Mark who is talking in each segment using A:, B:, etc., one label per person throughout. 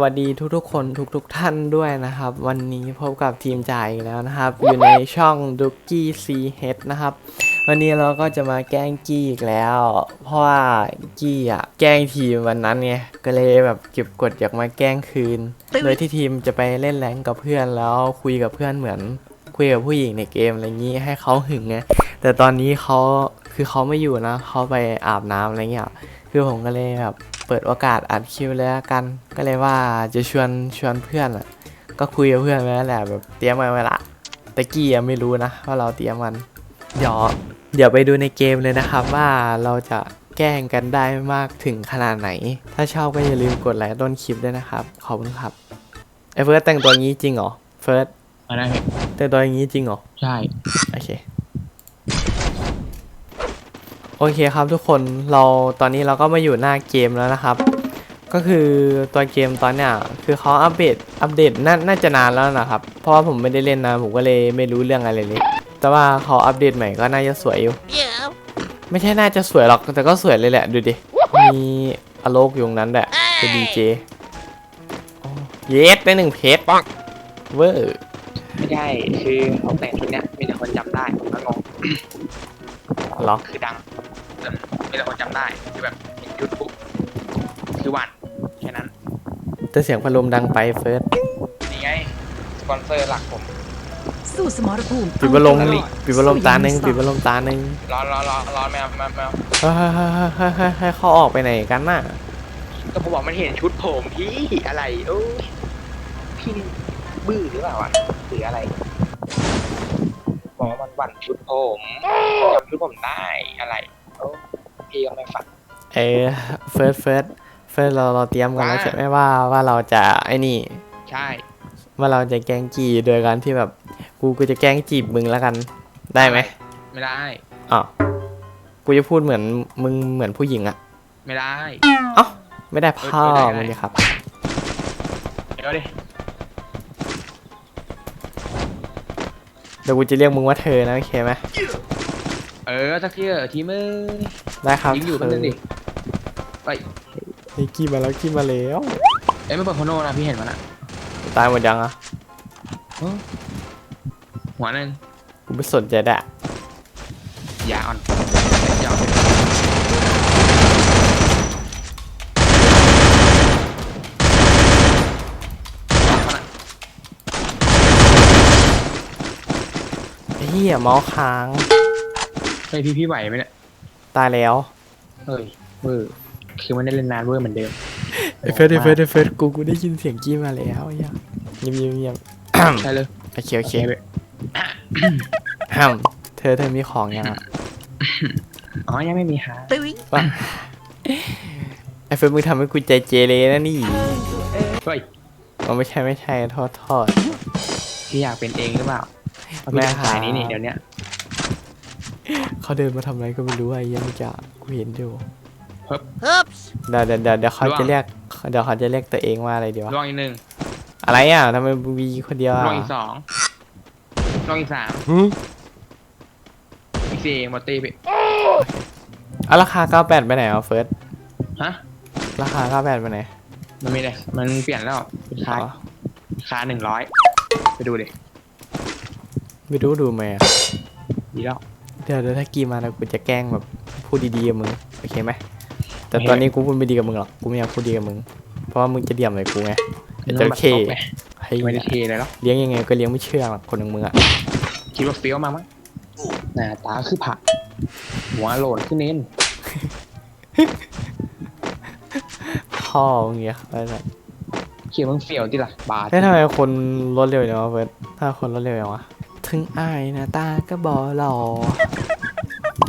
A: วัสดีทุกๆคนทุกๆท่านด้วยนะครับ วันนี้พบกับทีมจ่ายอีกแล้วนะครับ อยู่ในช่องดุกกี้ซีเฮดนะครับ วันนี้เราก็จะมาแกล้งกี้อีกแล้ว เพราะว่ากี้อะแกล้งทีมวันนั้นไงก็เลยแบบเก็บกดอยากมาแกล้งคืน โดยที่ทีมจะไปเล่นแรงกับเพื่อนแล้วคุยกับเพื่อนเหมือน คุยกับผู้หญิงในเกมอะไรอย่างนี้ให้เขาหึงไงแต่ตอนนี้เขาคือเขาไม่อยู่นะเขาไปอาบน้ำอะไรเงี้ยคือผมก็เลยแบบ เปิดโอกาสอัดคลิปเลยละกัน ก็เลยว่าจะชวนชวนเพื่อนอะ ก็คุยกับเพื่อนไว้แล้วแหละแบบเตรียมมาไว้ละแต่กี้ยังไม่รู้นะว่าเราเตรียมมันเดี๋ยวเดี๋ยวไปดูในเกมเลยนะครับว่าเราจะแกล้งกันได้มากถึงขนาดไหน ถ้าชอบก็อย่าลืมกดไลค์ต้นคลิปด้วยนะครับ ขอบคุณครับไอ้เฟิร์สแต่งตัวงี้จริงเหรอ เฟิร์ส
B: มาได้ไหม
A: แต่ตัวอย่างนี้จริงเหรอ
B: ใช่
A: โอเค โอเคครับทุกคนเราตอนนี้เราก็มาอยู่หน้าเกมแล้วนะครับ ก็คือตัวเกมตอนเนี้ยคือเขาอัปเดตอัปเดตน่าน่าจะนานแล้วนะครับ เพราะว่าผมไม่ได้เล่นนะผมก็เลยไม่รู้เรื่องอะไรเลยแต่ว่าเขาอัปเดตใหม่ก็น่าจะสวยอยู่ ไม่ใช่น่าจะสวยหรอกแต่ก็สวยเลยแหละดูดิมีอโลกอยู่ตรงนั้นแหละเป็นดีเจเยสได้หนึ่งเพชรเวอร์
B: ไม่ใช่คือเขาแต่งชุดเนี้ยมีแต่คนจำได้ผมก็งง
A: เหรอ
B: คือดัง เออมีแต่คนจำได้คือแบบเห็นยุทธปุ๊บคือหวันแค่นั้น
A: แต่เสียงพัดลมดังไปเฟิร์ส
B: นี่ไงสปอนเซอร์หลักผม
C: สู้สมรภูมิ
A: ปิดพัดลม
C: เอาตัวรอด
A: ปิดพัดลมตาหนึ่ง
C: สู้
A: ปิดพัดลมตาหนึ่ง
B: ร้อนร้อนร้อนร้อนแมวแมวแมว
A: เฮ้ยเฮ้ยเฮ้ยเฮ้ยเฮ้ยให้เขาออกไปไหนกันน่ะ
B: ก็ผมบอกมันเห็นชุดผมพี่อะไรโอ้ยพี่นี่บื้อหรือเปล่าวะหรืออะไรบอกว่ามันหวันชุดผมจำชุดผมได้อะไร โอ้พี่ก็ไม่ฝัน
A: เออเฟิร์สเฟิร์สเฟิร์สเราเราเตรียมกันแล้ว
B: ว่า
A: ใช่ไหมว่าว่าเราจะไอ้นี่
B: ใช่
A: ว่าเราจะแกล้งจีโดยการที่แบบ กูกูจะแกล้งจีบมึงแล้วกัน ได้ไหม
B: ไม่ได้
A: อ๋อกูจะพูดเหมือนมึงเหมือนผู้หญิงอะ
B: ไม่ได้
A: เอ้าไม่ได้พ่อ
B: เออได้ได้
A: มึงดิครับ
B: เดี๋ยวดิ
A: เดี๋ยวกูจะเรียกมึงว่าเธอนะโอเคไหม
B: เออสักทีเออทีมือ
A: ได้ครับ
B: ยิงอยู่แป๊บนึงดิไป
A: เฮ้ยกี้มาแล้วกี้มาแล้ว
B: เอ้ยไม่เปิดโคโน่นะพี่เห็นมันอะ
A: ตายหมดยังอะ
B: หัวหนึ่ง
A: กูไม่สนใจแดะ
B: ยาอ่อนยาอ่อนมันอะ
A: ไอ้เหี้ยเมาส์ค้าง
B: เฮ้ยพี่พี่ไหวไหมเนี่ย
A: ตายแล้ว
B: เฮ้ยเวอร์คือมันได้เล่นนานเวอร์เหมือนเดิม
A: ไอ้เฟิร์สไอ้เฟิร์สไอ้เฟิร์สกูกูได้ยินเสียงกี้มาแล้วไอ้เหี้ยเงียบเงียบเงียบ
B: ใช่เลย
A: โอเคโอเค
B: เว้ย
A: ห้ามเธอเธอมีของยังอะ
B: อ๋อยังไม่มีหา
C: ตึ้ง
A: ว่าไอ้เฟิร์สมึงทำให้กูใจเจเลยนะนี่
B: เฮ้ย
A: อ๋อไม่ใช่ไม่ใช่โทษโทษ
B: พี่อยากเป็นเองหรือเปล่าเพราะ
A: ไม่
B: พี่เป็น
A: หา
B: สายนี้นี่เดี๋ยวเนี้ย
A: เขาเดินมาทำอะไรก็ไม่รู้ไอ้เหี้ยังไม่จะกูเห็นอยู่
C: ฮึบ
A: เดี๋ยวเดี๋ยวเดี๋ยวเดี๋ยวเขาจะเรียกเดี๋ยวเขาจะเรียกตัวเองว่าอะไรดีวะ
B: ลองอีกหนึ่ง
A: อะไรอะทำไมวีคนเดียว
B: ล
A: อะ
B: องอีกสองลองอีกสาม
A: หึ
B: อีกสี่หมดตีไป
A: เอาราคา98ไปไหนอะเฟิร์ส
B: ฮะ
A: ราคา98ไปไหน
B: มันไม่ได้มันเปลี่ยนแล้วเป็นคา
A: อ๋อ
B: คาหนึ่งร้อยไปดูดิ
A: ไม่รู้ดูไหมอะ
B: ดีแล้ว
A: เดี๋ยวเดี๋ยวถ้ากีมาแล้วกูจะแกล้งแบบพูดดีๆกับมึงโอเคไหมแต่
B: โอเค
A: ตอนนี้กูพูดไม่ดีกับมึงหรอกกูไม่อยากพูดดีกับมึงเพราะว่ามึงจะเดี่ยมใส่กูไงไอ้จระเข้ให้
B: ไม่ได้เทเลยหรอก
A: เลี้ยงยังไงก็เลี้ยงไม่เชื่องหรอกคนอย่างมึงอะ
B: คิดว่าเฟี้ยวมามั้งหน้าตาคือผักหัวโหลนขึ้นเน้น
A: พ่อมึงเงี้ยอะไรแบบ
B: เขียวมึงเฟี้ยวดิล่ะบาท
A: เฮ้ยทำไมคนรถเร็วอย่างวะเฟิร์สถ้าคนรถเร็วอย่างวะถึงอายนะตาก็บอหล่อ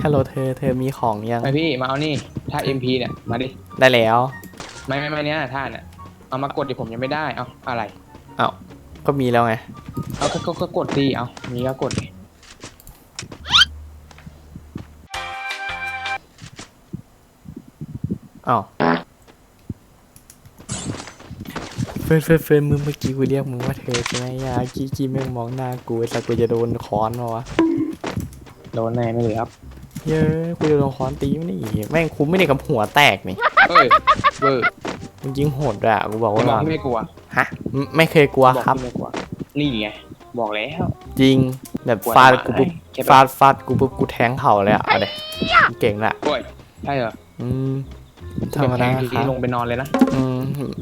A: ฮัลโหลเธอ เธอมีของยัง
B: ไอพี่มาเอานี่ถ้า MP เนี่ยมาดิ
A: ได้แล้ว
B: ไม่ไม่ไม่เนี่ยท่าเนี่ยเอามากดดิผมยังไม่ได้เอาอะไร
A: ก็มีแล้วไง
B: เอาก็ก็ก็กดดีเอามีก็กดดิ
A: อ้าวเฟิร์สเฟิร์สเฟิร์สมึงเมื่อกี้กูเรียกมึงว่าเธอใช่ไหมยากี้กี้แม่งมองหน้ากูแต่กูจะโดนค้อนมาวะ
B: โดนแน่ไม่เหลือครับ
A: เย้ยกูจะโดนค้อนตีมั้ยนี่แม่งคุ้มไม่ได้กับหัวแตกนี่
B: เฮ้ยเวอร์
A: มึงยิงโหดด้วยอะกูบอก
B: จะ
A: ว่า
B: บอกที่ไม่กลัว
A: ฮะไม่ไม่เคยกลัว
B: บอก
A: ครับ
B: ที่ไม่กลัวนี่ไงบอกแล้ว
A: จริงแบบ
B: กลัว
A: ฟาด
B: ทำไม
A: กูปุ๊บ
B: แค่แบบ
A: ฟาดฟาดกูปุ๊บกูแทงเข่าเลยอะเอาเดเก่งแหละ
B: โอ้ยใช่เหรอ
A: อืมธรรมดา
B: ที
A: ครั
B: นี้
A: บ
B: ลงไปนอนเลยนะ
A: อืม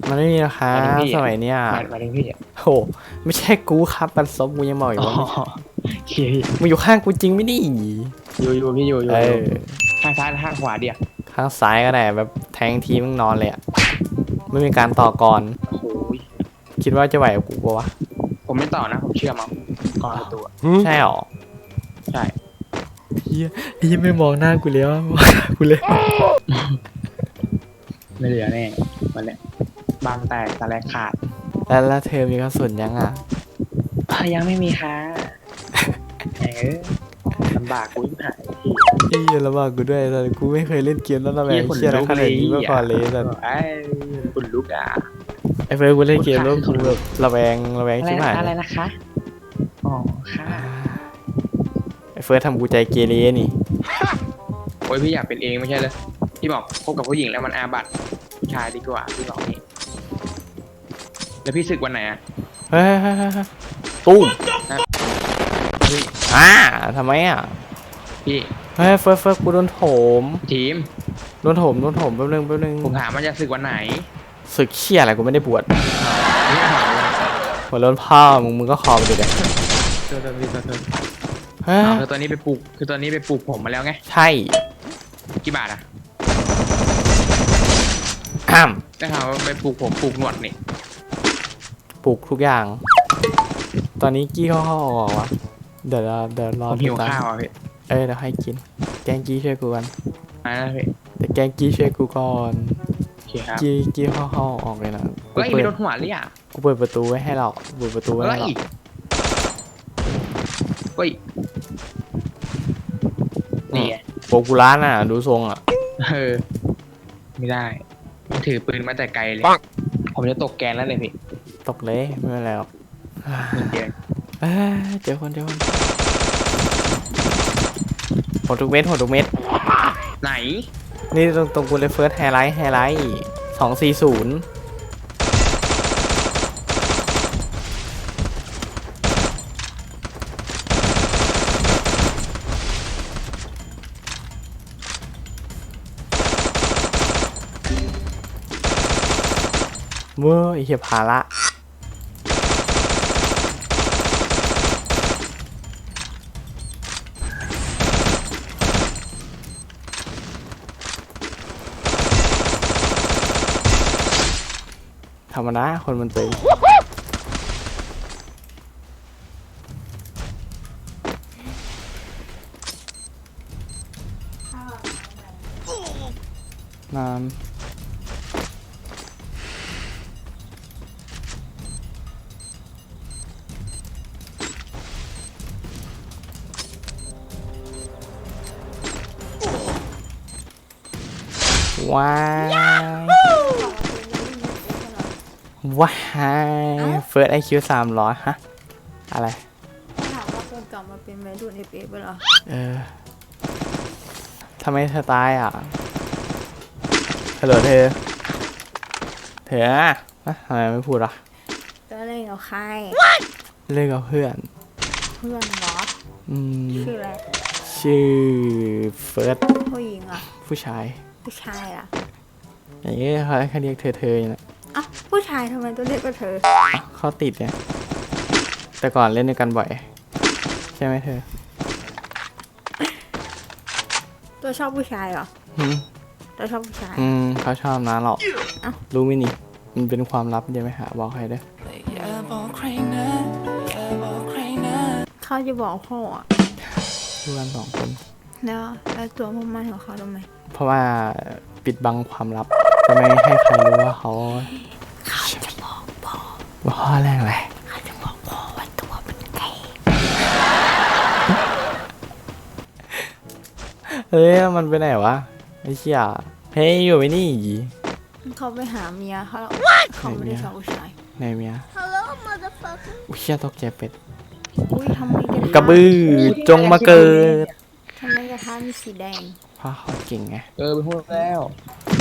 A: มันไม่มีราคา
B: หมายถึงพี่อะ
A: สมัยเนี้ย
B: หมายหมายถึงพี่อะ
A: โหไม่ใช่กูครับมันซบกูยังบอกอยู่
B: อ๋อ
A: ว่า
B: โอเคพี่
A: มึงอยู่ข้างกูจริงไม่ดิ
B: อยู่อยู่พี่อยู่อยู่
A: เอ
B: อยู่
A: อ
B: ข้างซ้ายหรือข้างขวาเดียว
A: ข้างซ้ายก็ได้แบบแทงทีมึงนอนเลยอะไม่มีการต่อกร
B: โอ้โห
A: คิดว่าจะไหวกับกูปะวะ
B: ผมไม่ต่อนะ ผมเชื่อมั้งก่อนประตูอะ
A: ใช่หรอ
B: ใช่
A: เฮียเฮียไม่มองหน้ากูแล้ว มองหน้ากูเลย
B: ไม่เหลือแน่วันเนี้ยบางแตกตะแลกขาด
A: แล้วแล้วเธอมีกระสุนยังอะ
B: อะยังไม่มีค่ะเออ ลำบากกูยิ่งหายพี่
A: เฮียลำบากกูด้วยแต่กูไม่เคยเล่นเกมแล้วระแวง
B: ขน
A: เชี่ยอะไร
B: ลุก
A: ขนาดนี้
B: เลย
A: มาก่อนเลยแต่
B: ไอ้คุณลุกอะ
A: ไอ้เฟิร์สกูเล่นเกมแล้ว
B: ขนลุก
A: กูแบบระแวงระแวง
B: อะไร
A: ชิบหาย
B: นะอะไรนะคะอ๋อค่ะ
A: ไอ้เฟิร์สทำกูใจเกเรนี่
B: โอ้ยพี่อยากเป็นเองไม่ใช่เลยพี่บอกคบกับผู้หญิงแล้วมันอาบัติผู้ชายดีกว่าพี่บอกนี่แล้วพี่ศึกวันไหนอะ
A: เฮ้ยเฮ้ยเฮ้ยเฮ้ยตุ้ม อ่าทำไมอะ
B: พี่
A: เฮ้ยเฟิร์สเฟิร์สกูโดนโถม
B: ทีม
A: โดนโถมโดนโถมแป๊บนึงแป๊บนึง
B: ผมถามมันจะศึกวันไหน
A: ศึกเชี่ยอะไรกูไม่ได้บวช
B: นี่ถามเลย
A: หัวโล้นพ่อมึงมึงก็คอไปดิเด็ก
B: เธอเธอเธอเธอ
A: เฮ้ย
B: เอาคือตัวนี้ไปปลูกคือตัวนี้ไปปลูกผมมาแล้วไง
A: ใช่
B: กี่บาทอะ
A: อ้าม
B: ได้ข่าวว่าไปปลูกผมปลูกหนวดนี่
A: ปลูกทุกอย่าง ตอนนี้กี้เข้าเข้าออกออกวะ เดี๋ยวเราเดี๋ยวรอ
B: ผมหิว
A: ติดตม
B: ข้าวอะพี่
A: เอ้ยเดี๋ยวให้กิน แกงกี้ช่วยกูกัน
B: มาแล้วพี่
A: แต่แกงกี้ช่วยกูก่อน
B: โอเคครับ
A: กี้กี้เข้าเข้าออกเลยนะกู
B: เฮ้ย
A: เปิ
B: ไม่
A: ด
B: โดนหัวเลยอะ
A: กูเปิดประตูไว้ให้เราเปิดประตูไว้
B: เฮ้
A: ให้
B: ย
A: เรา
B: เฮ้ยนี่ไง
A: โปกูร้านอะ ดูทรงอะ
B: เออไม่ได้มันถือปืนมาแต่ไกลเลย ผมจะตกแกนแล้วเลยพี่
A: ตกเลยไม่เป็นไรหรอก
B: หนึ่งเดียว
A: เอ้ยเจอคนเจอคนหดทุกเม็ดหดทุกเม็ด
B: ไหน
A: นี่ตรงตรงกูเลยเฟิร์สไฮไลท์ไฮไลท์สองสี่ศูนย์เว้ยไอ้เหี้ยภาระ ธรรมดาคนมันตึงนานว้า ว้ายเฟิร์สไอคิวสามร้อยฮะ อะไร
D: ถามว่าคนกลับมาเป็นวัยรุ่นเอฟเอฟเหรอ
A: เออทำไมเธอตายอะฮัลโหลเธอ เธออะอะทำไมไม่พูดอะ
D: ก็เล่นกับใคร
A: เลิกกับเพื่อน
D: เพื่อนเหรอ
A: อืม
D: ชื่ออะไร
A: ชื่อเฟิร์ส
D: ผู้หญิงอะ
A: ผู้ชาย
D: ผู้ชายอะ
A: อย่างเงี้ยเขาเขาเรียกเธอเธออย่างเงี้ย
D: อะผู้ชายทำไมต้องเรียกว่าเธอ
A: เขาติดเนี่ย แต่ก่อนเล่นด้วยกันบ่อย ใช่ไหมเธอ
D: ตัวชอบผู้ชายเหรอ
A: อืม
D: ตัวชอบผู้ชาย
A: อืมเขาชอบนะหรอก
D: เอ้า
A: รู้ไหมนี่ มันเป็นความลับเดี๋ยวไม่หาบอกใครเด้อ
D: เขาจะบอกพ่ออะ
A: ดูกันสองคน
D: แล้วแล้วตัวมุ่งมั่นของเขาทำไม
A: เพราะว่าปิดบังความลับจะไม่ให้ใครรู้ว่าเขา
D: เขาจะบอกพ่อ
A: ว่าข้อแรกอะไร
D: เขาจะบอกพ่อว่าตัวเป็นไก่
A: เฮ้ยมันไปไหนวะไอ้เชี่ยเฮ้ยอยู่ไว้นี่
D: เขาไปหาเมียเขาแล้วเขาไม่ได้ชอบผู้ชาย
A: ไหนเมีย
D: Hello motherfucker
A: อุ้ยเชี่ยตกใจเป็ด
D: อุ้ยทำไมกระทะ
A: กระบือจงมาเกิด
D: ทำไมกระทะมีสีแดง
A: เพราะเขาเก่งไง
B: เออไปพูดแล้ว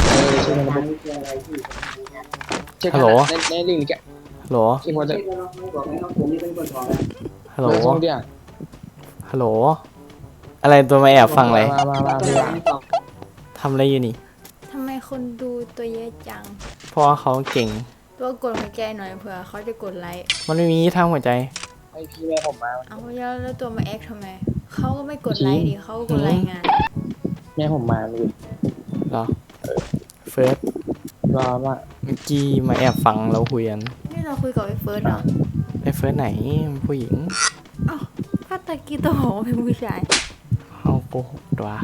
A: เอ
B: ชื่อมันบุ๊กชื่อ
A: ฮัลโหล
B: ในในลิงก์แก
A: ฮัลโหล
B: ที่โพสต์
A: ฮัลโหล
B: เออส่งเดียว
A: ฮัลโหล อะไรตัวมาแอบฟังอะไร
B: มามามาพี่ว่า
A: ทำอะไรอยู่นี่
D: ทำไมคนดูตัวเยอะจัง
A: เพราะว่าเขาเก่ง
D: ตัวกดหัวใจหน่อยเผื่อเขาจะกดไลค์
A: มันไม่มีทางหัวใจ
B: ให้พี่แม่ผมมา
D: เอาแล้วแล้วตัวมาแอคทำไม เขาก็ไม่กดไลค์ดิเขาก็กดรายงาน
B: แม่ผมมาเลย
A: เหรอเฟิร์ส
B: รอว่า
A: เมื่อกี้มาแอบฟังเราคุยกัน
D: นี่เราคุยกับไอ้เฟิร์สเหรอ
A: ไอ้เฟิร์สไหนมันผู้หญิง
D: อ้าวถ้าตะกี้ตัวบอกว่าเป็นผู้ชาย
A: เขาโกหกด้วย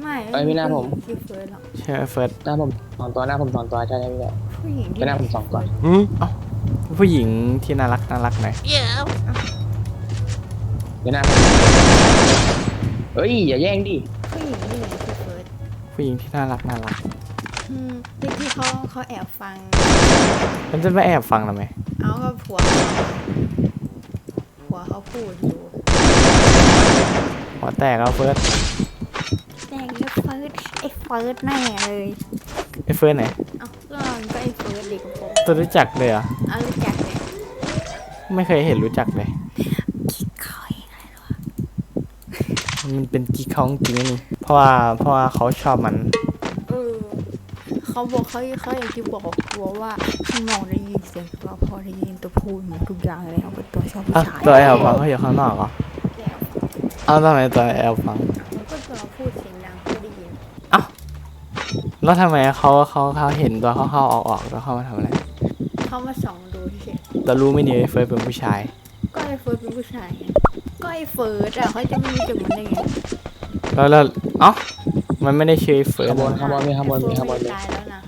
D: ไม่
B: เอ้ยไม่น่าผม
D: ชื่อเฟิร์สหรอก
A: ใช่ไหมเฟิร์ส
B: หน้าผมสองตัวหน้าผมสองตัวใช่ไหมพี่แม่
D: ผู้หญิงที่
B: เป็นหน้าผมสองตัว
A: อืมเอ้าผู้หญิงที่น่ารักน่ารักหน่อย
B: เป็นหน้าผมเอ้ยอย่าแย่งดิ
D: ผู้หญิงที่ไหนชื่อเฟิร์ส
A: ผู้หญิงที่น่ารักน่ารัก
D: อืมที่ที่เขาเขาแอบฟัง
A: มันจะมาแอบฟังทำไม
D: เอาก็ผัวเขาผัวเขาพูดอยู่
A: หัวแตกแล้วเฟิร์ส
D: แต่งไอ้เฟิร์สไอ้เฟิร์สแน่เลย
A: ไอ้เฟิร์สไหน
D: เอ้าก็ก็ไอ้เฟิร์สเด็กกับผม
A: ตัวรู้จักเลยเหรอ
D: เอารู้จักเลย
A: ไม่เคยเห็นรู้จักเลย
D: คิดเขาเองอะไรหรอ
A: มันเป็นกิ๊กเขาจริงๆนี่เพราะว่าเพราะว่าเขาชอบมัน
D: เออเขาบอกเขาเขาอยากจะบอกกลัวว่าข้างนอกได้ยินเสียงตัวพอได้ยินตัวพูดเหมือนทุกอย่างเลยเอาเป็นตัวชอบผู้
A: อะ
D: ชาย
A: ตัวแอบฟังเขาอยู่ข้างนอกเหรอ
D: แล้ว
A: เอาทำไมตัวแอบฟัง
D: มันก็ตัวพูดเสียงดังก็ได้ยิน
A: แล้วทำไมเขาเขาเขาเห็นตัวเขาเข้าออกออกแล้วเขามาทำอะไร
D: เขามาส่องดูเฉย
A: แต่รู้ไหม่ดีไอ้เฟิร์สเป็นผู้ชาย
D: ก็ไอ้เฟิร์สเป็นผู้ชายไง ก็ไอ้เฟิร์สอะเขาจะไม่รู้จักมันได้ไง
A: แล้วแล้วเอ้ามันไม่ได้ชื่อไอ้เฟิร์ส
B: ข้างบน
A: นะ
B: ข้างบนมีข้างบนมีข้างบน
D: ไอ้
B: มี
D: เฟิร์สตายแล้วนะ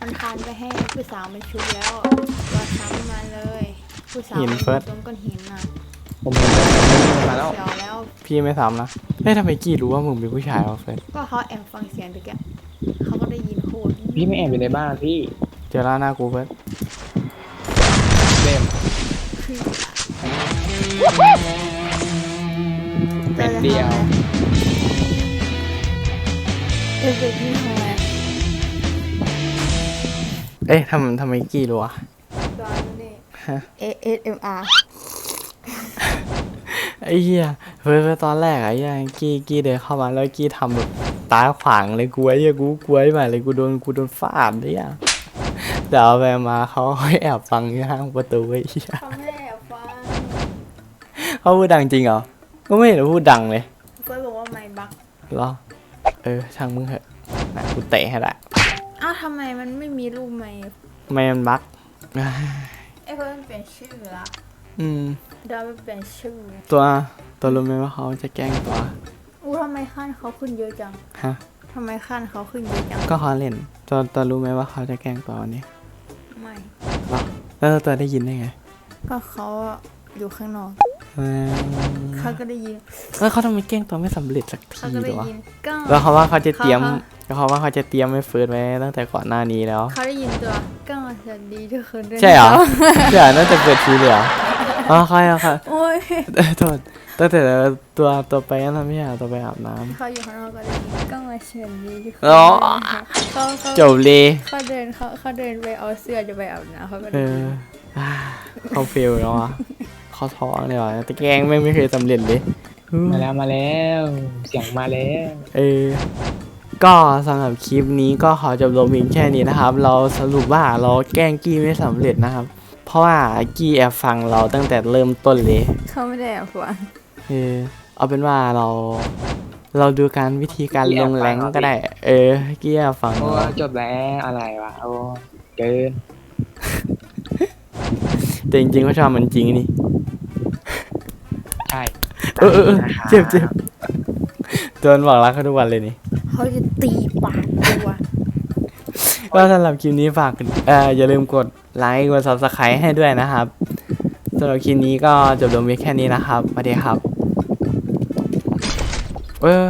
D: มันทานไปให้ผู้สาวมันชุบแล้วว่าซ้ำมาเลย ผู้สาวมันอยู่ตรงก้อนหินน่ะ
B: ผมเห็นแล้วมาแล้ว
D: เสียวแล้ว
A: พี่ไม่ซ้ำนะเฮ้ยทำไมกี้รู้ว่ามึงเป็นผู้ชายวะเฟิร์ส
D: ก็เขาแอบฟังเสียงตะแกเขาก็ได้ยินพูด
B: พี่ไม่แอบอยู่ในบ้านพี่
A: เจอแล้วหน้ากูเฟิร์ส
B: เป็ดเดียว
D: เอฟเฟกต์ที่ทำไม
A: เอ๊ะทำทำไมกี้รู้อะ
D: ตอนนี้
A: ฮะ
D: A S M R
A: ไอ้เหี้ยเฟิร์สเฟิร์สตอนแรกอะไอ้เหี้ยกี้กี้เดินเข้ามาแล้วกี้ทำแบบตาขวางเลยกูไอ้เหี้ยกูกลัวไอ้หมายเลยกูโดนกูโดนฟาดเลยอะเดี๋ยวเอาไปมาเขาแอบฟังอยู่ข้างประตูไอ้เหี้ย
D: เขาไม่ได้แอบฟัง
A: เขาพูดดังจริงเหรอ ก็ไม่เห็นว่าพูดดังเลย
D: เฟิร์สบอกว่าไม่บัก
A: เหรอ เออช่างมึงเถอะนะกูเตะให้ละ
D: อ้าวทำไมมันไม่มีรูปไม่
A: ไม่มันบัก
D: ไอ้เฟิร์สมันเปลี่ยนชื่อละ
A: อืม
D: เดี๋ยวมันเปลี่ยนชื่อ
A: ตัวตัวรู้ไหมว่าเขาจะแกล้งตัว
D: อู้ทำไมขั้นเขาขึ้นเยอะจัง
A: ฮะ
D: ทำไมขั้นเขาขึ้นเยอะจัง
A: ก็เขาเล่นตัวตัวรู้ไหมว่าเขาจะแกล้งตัววันนี้
D: ไม่
A: เหรอแล้วตัวได้ยินได้ไง
D: ก็เขาอยู่ข้างนอก
A: เออ
D: เขาก็ได้ยิน
A: แล้วเขาทำไมแกล้งตัวไม่สำเร็จสักที
D: เขาก็
A: เล
D: ได้
A: ยวะ
D: ยินก็
A: แล้วเขาว่าเขาจะเตรียม
D: เขา
A: แล้วเขาว่าเขาจะเตรียมไม่ฟื้นไว้ตั้งแต่ก่อนหน้านี้แล้ว
D: เขาได้ยินตัวก็สวัสดีทุกคนด้วย
A: ใช่เหรอ
D: นะ
A: ใช่น่าจะเปิดทีเลยเหรออ๋อใครอะค่ะ
D: โอ้ย
A: โทษตั้งแต่ตัวตัวไปนั่นไม่ใช่เหรอตัวไปอาบน้ำ
D: เขาอยู่ข้างนอกก็ได้ยินก็มาเชิญดีทุกคน
A: อ๋อ
D: เขาเขา
A: จบเลย
D: เขาเดินเขาเขาเดินไปเอาเสื้อจะไปอาบน้ำเขาก็
A: เอ
D: ได้ยิ
A: อนอ่าเขาเฟลแล้วอะ เขาท้องเลยว่ะแต่แกล้งแม่งไม่เคยสำเร็จเลย
B: มาแล้วมาแล้ว เสียงมาแล้ว
A: เออ ก็สำหรับคลิปนี้ก็ขอจบลงเพียงแค่นี้นะครับ เราสรุปว่าเราแกล้งกี้ไม่สำเร็จนะครับ เพราะว่ากี้แอบฟังเราตั้งแต่เริ่มต้นเลย
D: เขาไม่ได้แอบฟัง
A: เออเอาเป็นว่าเราเราดูการวิธีการลงแรงก็ได้ เออกี้แอบฟัง
B: โอ้
A: เรา
B: จบแล้วอะไรวะโอ้เกิน
A: แต่จริงๆก็ชอบมันจริงนี่
B: ใช่
A: เออเออเออเจ็บเจ็บโดนบอกรักเขาทุกวันเลยนี่
D: เขาจะตีปากตัว
A: ก็สำหรับคลิปนี้ฝากเอ่ออย่าลืมกดไลค์กด subscribe ให้ด้วยนะครับสำหรับคลิปนี้ก็จบลงเพียงแค่นี้นะครับสวัสดีครับ เออ